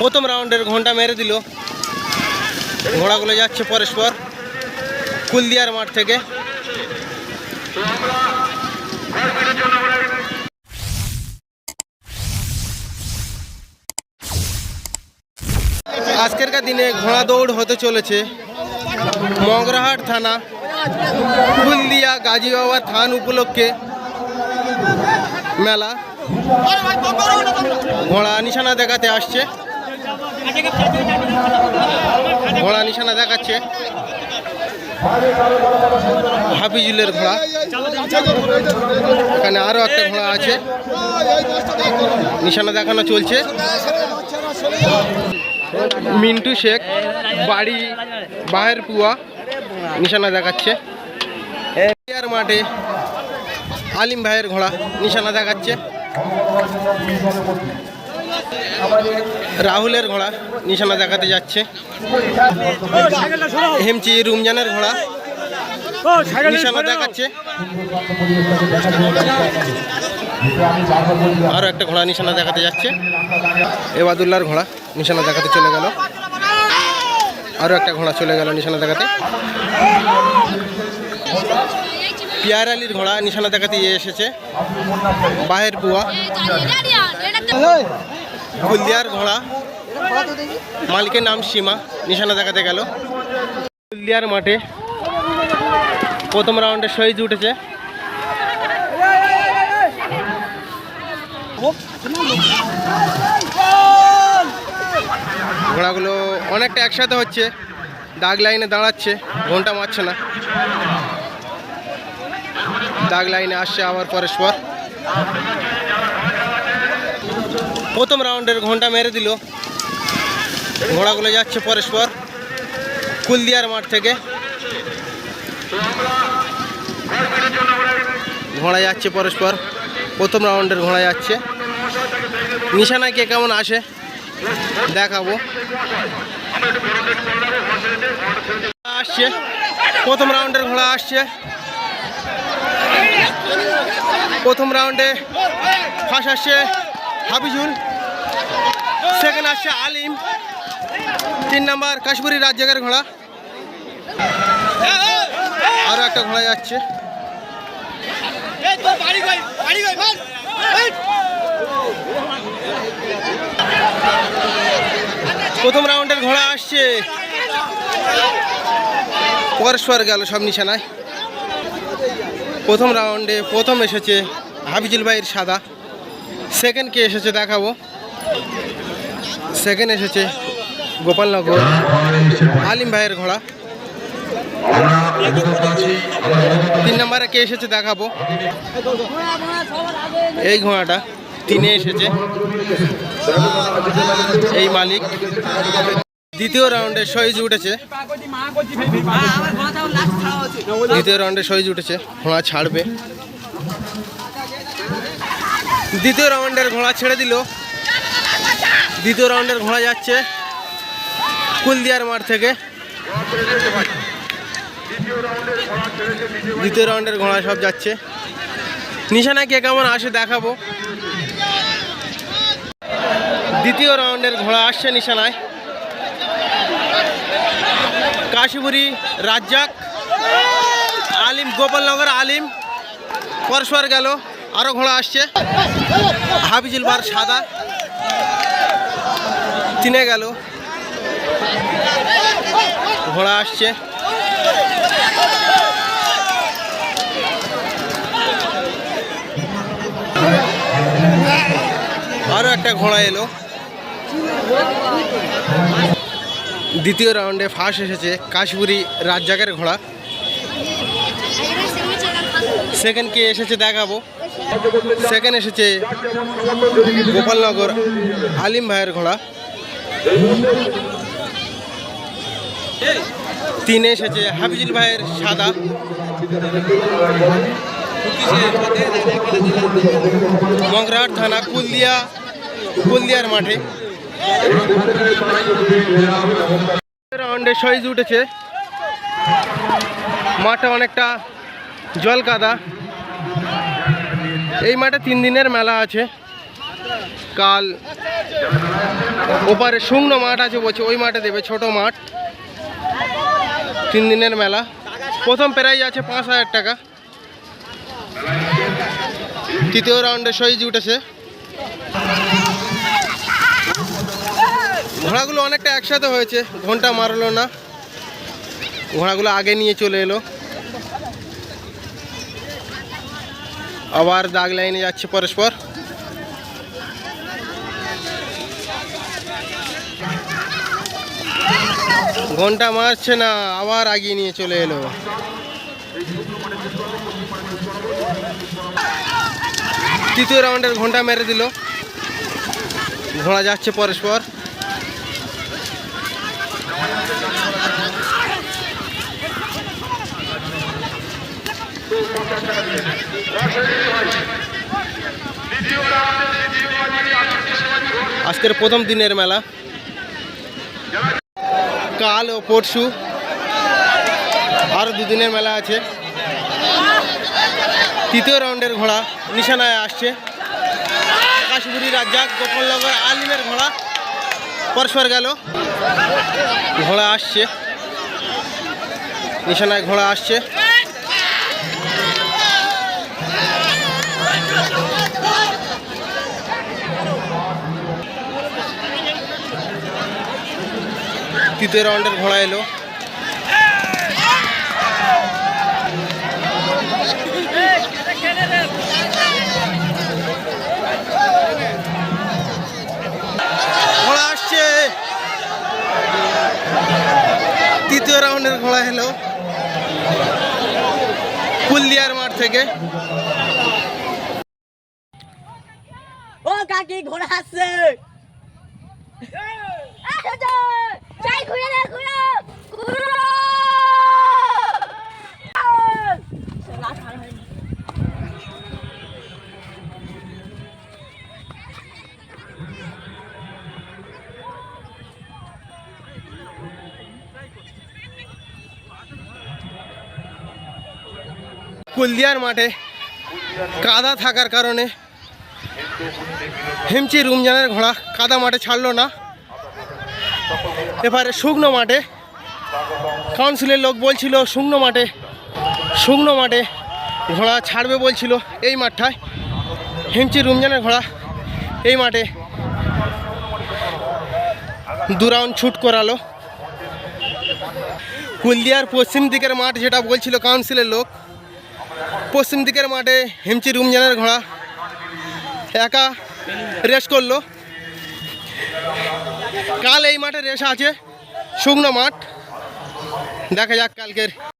প্রথম রাউন্ডের ঘণ্টা মেরে দিল। ঘোড়াগুলো যাচ্ছে পরস্পর, কুলদিয়ার মাঠ থেকে। আজকেরকার দিনে ঘোড়া দৌড় হতে চলেছে। মগরাহাট থানা, কুলদিয়া গাজী বাবা থান উপলক্ষে মেলা। ঘোড়া নিশানা দেখাতে আসছে। ঘোড়া নিশানা দেখাচ্ছে। হাফিজুলের ঘোড়া। এখানে আরও একটা ঘোড়া আছে। নিশানা দেখানো চলছে। মিন্টু শেখ, বাড়ি বাহের পুয়া নিশানা দেখাচ্ছে। আর মাঠে আলিম ভাইয়ের ঘোড়া নিশানা দেখাচ্ছে। রাহুলের ঘোড়া নিশানা দেখাতে যাচ্ছে। হেমচি রুমজানের ঘোড়া নিশানা দেখাচ্ছে। আরও একটা ঘোড়া নিশানা দেখাতে যাচ্ছে। এবাদুল্লার ঘোড়া নিশানা দেখাতে চলে গেল। আরও একটা ঘোড়া চলে গেল নিশানা দেখাতে। পিয়ার আলীর ঘোড়া নিশানা দেখাতে ইয়ে এসেছে। বাহের পুয়া। হলদিয়ার ঘোড়া মালিকের নাম সীমা নিশানা দেখাতে গেল হলদিয়ার মাঠে প্রথম রাউন্ডে শহীদ উঠেছে ঘোড়াগুলো অনেকটা একসাথে হচ্ছে দাগ লাইনে দাঁড়াচ্ছে ঘণ্টা মারছে না দাগ লাইনে আসছে আবার পরস্পর প্রথম রাউন্ডের ঘণ্টা মেরে দিল। ঘোড়াগুলো যাচ্ছে পরস্পর, কুলদিয়ার মাঠ থেকে। ঘোড়া যাচ্ছে পরস্পর, প্রথম রাউন্ডের ঘোড়া যাচ্ছে। নিশানা কে কেমন আসে, দেখাবো। আসছে, প্রথম রাউন্ডের ঘোড়া আসছে। প্রথম রাউন্ডে ফার্স্ট আসছে হাবিজুল সেকেন্ড আসছে আলিম। তিন নাম্বার কাশ্মীরি রাজ্যের ঘোড়া। আরও একটা ঘোড়া যাচ্ছে। প্রথম রাউন্ডের ঘোড়া আসছে। পরস্পর গেল সব নিশানায়। প্রথম রাউন্ডে প্রথম এসেছে হাবিজুল ভাইয়ের সাদা। সেকেন্ড কে এসেছে দেখাবো। সেকেন্ড এসেছে গোপালনগর। আলিম ভাইয়ের ঘোড়া। তিন নম্বরে কে এসেছে দেখাবো? এই ঘোড়াটা তিনে এসেছে। এই মালিক। দ্বিতীয় রাউন্ডে সইজ উঠেছে। দ্বিতীয় রাউন্ডে সইজ উঠেছে। ঘোড়া ছাড়বে। দ্বিতীয় রাউন্ডের ঘোড়া ছেড়ে দিল। দ্বিতীয় রাউন্ডের ঘোড়া যাচ্ছে কুলদিয়ার মাঠ থেকে। দ্বিতীয় রাউন্ডের ঘোড়া সব যাচ্ছে। নিশানা কে কেমন আসে দেখাবো। দ্বিতীয় রাউন্ডের ঘোড়া আসছে নিশানায়। কাশীপুরি রাজ্জাক, আলিম, গোপালনগর আলিম পরস্পর গেল আরও ঘোড়া আসছে। হাফিজুল বার সাদা। তিনে গেল। ঘোড়া আসছে। আরও একটা ঘোড়া এলো। দ্বিতীয় রাউন্ডে ফার্স্ট এসেছে কাশপুরি রাজ্জাকের ঘোড়া। সেকেন্ড কে এসেছে দেখাবো। সেকেন্ড এসেছে গোপালনগর আলিম ভাইয়ের ঘোড়া। তিনে এসেছে হাফিজুল ভাইয়ের সাদা। মগরাহাট থানা, কুলদিয়া, কুলদিয়ার মাঠে। সইজ উঠেছে। মাঠে অনেকটা জল কাদা এই মাঠে তিন দিনের মেলা আছে। কাল ওপারে শুকনো মাঠ আছে বলছে, ওই মাঠে দেবে, ছোট মাঠ। তিন দিনের মেলা। প্রথম প্রাইজ আছে পাঁচ হাজার টাকা। তৃতীয় রাউন্ডে সইজ উঠেছে। ঘোড়াগুলো অনেকটা একসাথে হয়েছে ঘণ্টা মারলো না। ঘোড়াগুলো আগে নিয়ে চলে এলো। আবার দাগ লাইনে যাচ্ছে পরস্পর। ঘণ্টা মারছে না, আবার আগিয়ে নিয়ে চলে এলো। তৃতীয় রাউন্ডের ঘণ্টা মেরে দিল। ঘোড়া যাচ্ছে পরস্পর। আজকের প্রথম দিনের মেলা। কাল ও পরশু আরও দুদিনের মেলা আছে। তৃতীয় রাউন্ডের ঘোড়া নিশানায় আসছে। আকাশপুরি রাজ্জাক, গোপালনগর, আলিমের ঘোড়া। পরস্পর গেল। ঘোড়া আসছে। নিশানায় ঘোড়া আসছে। তৃতীয় রাউন্ডের ঘোড়া এলো। ঘোড়া আসছে। তৃতীয় রাউন্ডের ঘোড়া এলো। কুলদিয়ার মাঠ থেকে। ও কাকি, ঘোড়া আসছে। কুলদিয়ার মাঠে কাদা থাকার কারণে হেমচি রুমজানের ঘোড়া কাদা মাঠে ছাড়লো না। এবারে শুকনো মাঠে। কাউন্সিলের লোক বলছিল, শুকনো মাঠে শুকনো মাঠে ঘোড়া ছাড়বে বলছিল এই মাঠটায়। হেমচি রুমজানের ঘোড়া এই মাঠে দু রাউন্ড ছুট করালো। কুলদিয়ার পশ্চিম দিকের মাঠ যেটা বলছিল কাউন্সিলের লোক, পশ্চিম দিকের মাঠে হেমচি রুমজানের ঘোড়া একা রেস করল। কাল এই মাঠে রেস আছে শুকনো মাঠ। দেখা যাক কালকের